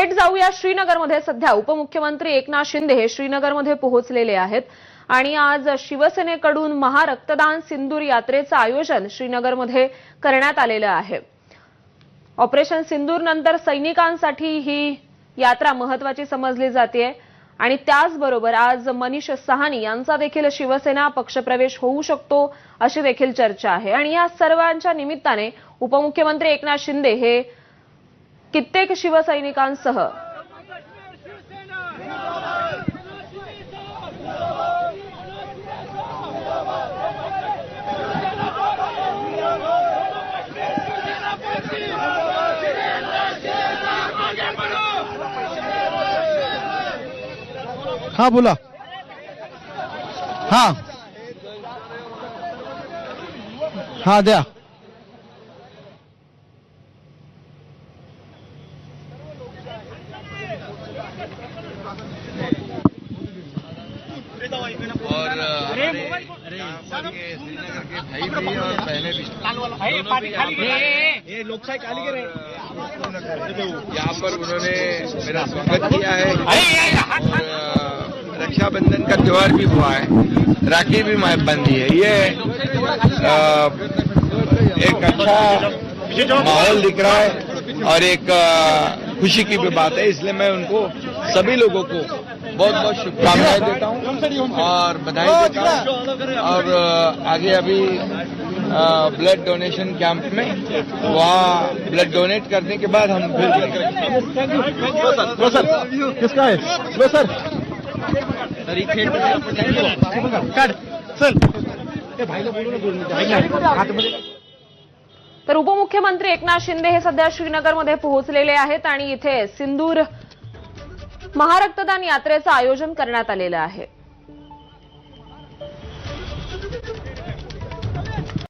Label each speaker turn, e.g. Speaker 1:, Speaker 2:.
Speaker 1: थेट जाऊया श्रीनगरमध्ये. सध्या उपमुख्यमंत्री एकनाथ शिंदे हे श्रीनगरमध्ये पोहोचलेले आहेत. आणि आज शिवसेनेकडून महारक्तदान सिंदूर यात्रेचं आयोजन श्रीनगरमध्ये करण्यात आलेलं आहे. ऑपरेशन सिंदूर नंतर सैनिकांसाठी ही यात्रा महत्वाची समजली जाते. आणि त्याचबरोबर आज मनीष सहानी यांचा देखील शिवसेना पक्षप्रवेश होऊ शकतो अशी देखील चर्चा आहे. आणि या सर्वांच्या निमित्ताने उपमुख्यमंत्री एकनाथ शिंदे हे कित्येक शिवसैनिकांसह
Speaker 2: हा बोला. हा. हा द्या.
Speaker 3: और श्रीनगर के भाई भी और बहनें भी। यहाँ पर उन्होंने मेरा स्वागत किया है। और रक्षाबंधन का त्यौहार भी हुआ है। राखी भी मैं बंधी है। ये एक अच्छा माहौल दिख रहा है और एक खुशी की भी बात है। इसलिए मैं उनको सभी लोगों को बहुत बहुत शुभकामनाएँ देता हूँ और बधाई देता हूँ। और आगे अभी ब्लड डोनेशन कैंप में वहाँ ब्लड डोनेट करने के बाद हम फिर
Speaker 2: सर किसका है? लो सर। आतमध्ये
Speaker 1: तर उपमुख्यमंत्री एकनाथ शिंदे हे सध्या श्रीनगरमध्ये पोहोचलेले आहेत आणि इथे सिंदूर महारक्तदान यात्रेचं आयोजन करण्यात आलेलं आहे.